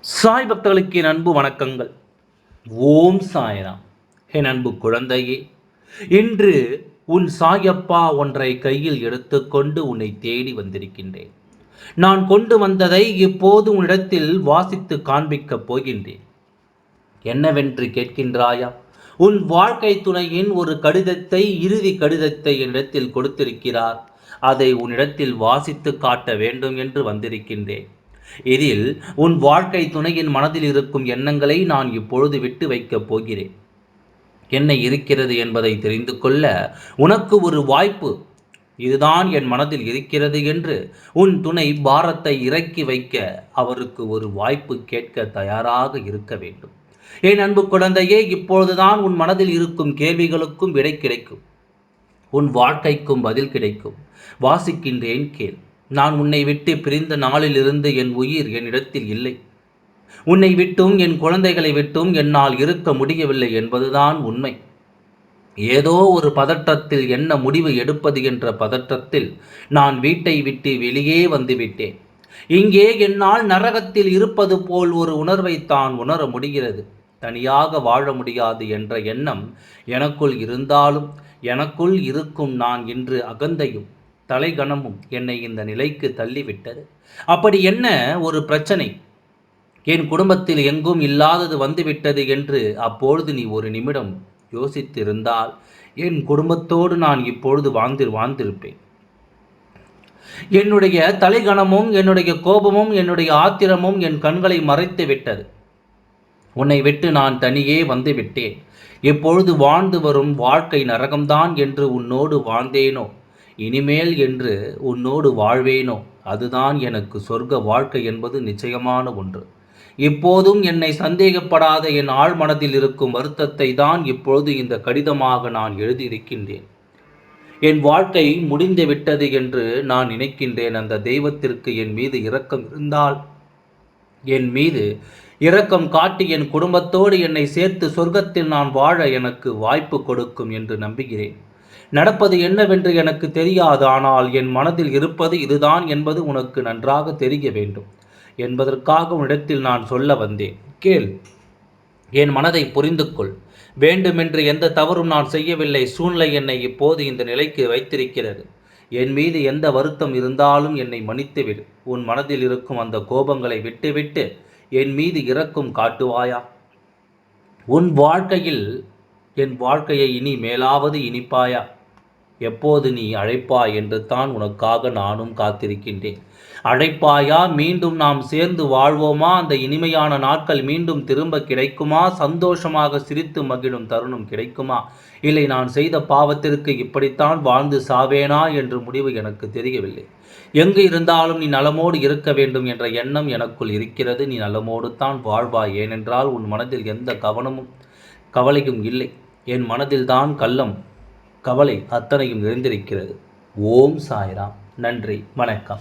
சாய் பக்தர்களுக்கு என் அன்பு வணக்கங்கள். ஓம் சாய்ராம். என் அன்பு குழந்தையே இன்று உன் சாயப்பா ஒன்றை கையில் எடுத்துக்கொண்டு உன்னை தேடி வந்திருக்கின்றேன். நான் கொண்டு வந்ததை இப்போது உன்னிடத்தில் வாசித்து காண்பிக்கப் போகின்றேன். என்னவென்று கேட்கின்றாயா? உன் வாழ்க்கை துணையின் ஒரு கடிதத்தை இறுதி கடிதத்தை என்னிடத்தில் கொடுத்திருக்கிறார். அதை உன்னிடத்தில் வாசித்து காட்ட வேண்டும் என்று வந்திருக்கின்றேன். இதில் உன் வாழ்க்கை துணையின் மனதில் இருக்கும் எண்ணங்களை நான் இப்பொழுது விட்டு வைக்கப் போகிறேன். என்ன இருக்கிறது என்பதை தெரிந்து கொள்ள உனக்கு ஒரு வாய்ப்பு. இதுதான் என் மனதில் இருக்கிறது என்று உன் துணை பாரத்தை இறக்கி வைக்க அவருக்கு ஒரு வாய்ப்பு கேட்க தயாராக இருக்க வேண்டும். என் அன்பு குழந்தையே இப்பொழுதுதான் உன் மனதில் இருக்கும் கேள்விகளுக்கும் விடை கிடைக்கும். உன் வாழ்க்கைக்கும் பதில் கிடைக்கும். வாசிக்கின்றேன் கேள். நான் உன்னை விட்டு பிரிந்த நாளிலிருந்து என் உயிர் என்னிடத்தில் இல்லை. உன்னை விட்டும் என் குழந்தைகளை விட்டும் என்னால் இருக்க முடியவில்லை என்பதுதான் உண்மை. ஏதோ ஒரு பதற்றத்தில் என்ன முடிவு எடுப்பது என்ற பதற்றத்தில் நான் வீட்டை விட்டு வெளியே வந்துவிட்டேன் இங்கே என்னால் நரகத்தில் இருப்பது போல் ஒரு உணர்வை தான் உணர முடிகிறது. தனியாக வாழ முடியாது என்ற எண்ணம் எனக்குள் இருந்தாலும் எனக்குள் இருக்கும் நான் இன்று அகந்தையும் தலைகணமும் என்னை இந்த நிலைக்கு தள்ளிவிட்டது. அப்படி என்ன ஒரு பிரச்சனை? என் குடும்பத்தில் எங்கும் இல்லாதது வந்துவிட்டது என்று அப்பொழுது நீ ஒரு நிமிடம் யோசித்திருந்தால் என் குடும்பத்தோடு நான் இப்பொழுது வாழ்ந்து வாழ்ந்திருப்பேன். என்னுடைய தலைகணமும் என்னுடைய கோபமும் என்னுடைய ஆத்திரமும் என் கண்களை மறைத்து விட்டது. உன்னை விட்டு நான் தனியே வந்து விட்டேன். இப்பொழுது வாழ்ந்து வரும் வாழ்க்கை நரகம்தான் என்று உன்னோடு வாழ்ந்தேனோ? இனிமேல் என்று உன்னோடு வாழ்வேனோ? அதுதான் எனக்கு சொர்க்க வாழ்க்கை என்பது நிச்சயமான ஒன்று. இப்போதும் என்னை சந்தேகப்படாத என் ஆழ் மனதில் இருக்கும் வருத்தத்தை தான் இப்பொழுது இந்த கடிதமாக நான் எழுதியிருக்கின்றேன். என் வாழ்க்கை முடிந்து விட்டது என்று நான் நினைக்கின்றேன். அந்த தெய்வத்திற்கு என் மீது இரக்கம் இருந்தால் என் மீது இரக்கம் காட்டி என் குடும்பத்தோடு என்னை சேர்த்து சொர்க்கத்தில் நான் வாழ எனக்கு வாய்ப்பு கொடுக்கும் என்று நம்புகிறேன். நடப்பது என்னவென்று எனக்கு தெரியாது ஆனால் என் மனதில் இருப்பது இதுதான் என்பது உனக்கு நன்றாக தெரிய வேண்டும். என்பதற்காக உன்னிடத்தில் நான் சொல்ல வந்தேன். கேள் என் மனதை புரிந்து கொள் வேண்டுமென்று எந்த தவறும் நான் செய்யவில்லை. சூழ்நிலை என்னை இப்போது இந்த நிலைக்கு வைத்திருக்கிறது. என் மீது எந்த வருத்தம் இருந்தாலும் என்னை மன்னித்துவிடு. உன் மனதில் இருக்கும் அந்த கோபங்களை விட்டுவிட்டு என் மீது இறக்கும் காட்டுவாயா? உன் வாழ்க்கையில் என் வாழ்க்கையை இனி மேலாவது இனிப்பாயா? எப்போது நீ அழைப்பாய் என்று தான் உனக்காக நானும் காத்திருக்கின்றேன். அழைப்பாயா? மீண்டும் நாம் சேர்ந்து வாழ்வோமா? அந்த இனிமையான நாட்கள் மீண்டும் திரும்ப கிடைக்குமா? சந்தோஷமாக சிரித்து மகிழும் தருணம் கிடைக்குமா? இல்லை நான் செய்த பாவத்திற்கு இப்படித்தான் வாழ்ந்து சாவேனா? என்று முடிவு எனக்கு தெரியவில்லை. எங்கு இருந்தாலும் நீ நலமோடு இருக்க வேண்டும் என்ற எண்ணம் எனக்குள் இருக்கிறது. நீ நலமோடு தான் வாழ்வாய் ஏனென்றால் உன் மனதில் எந்த கவனமும் கவலையும் இல்லை. என் மனதில்தான் கள்ளம் கவலை அத்தனையும் நிறைந்திருக்கிறது. ஓம் சாய்ராம். நன்றி. வணக்கம்.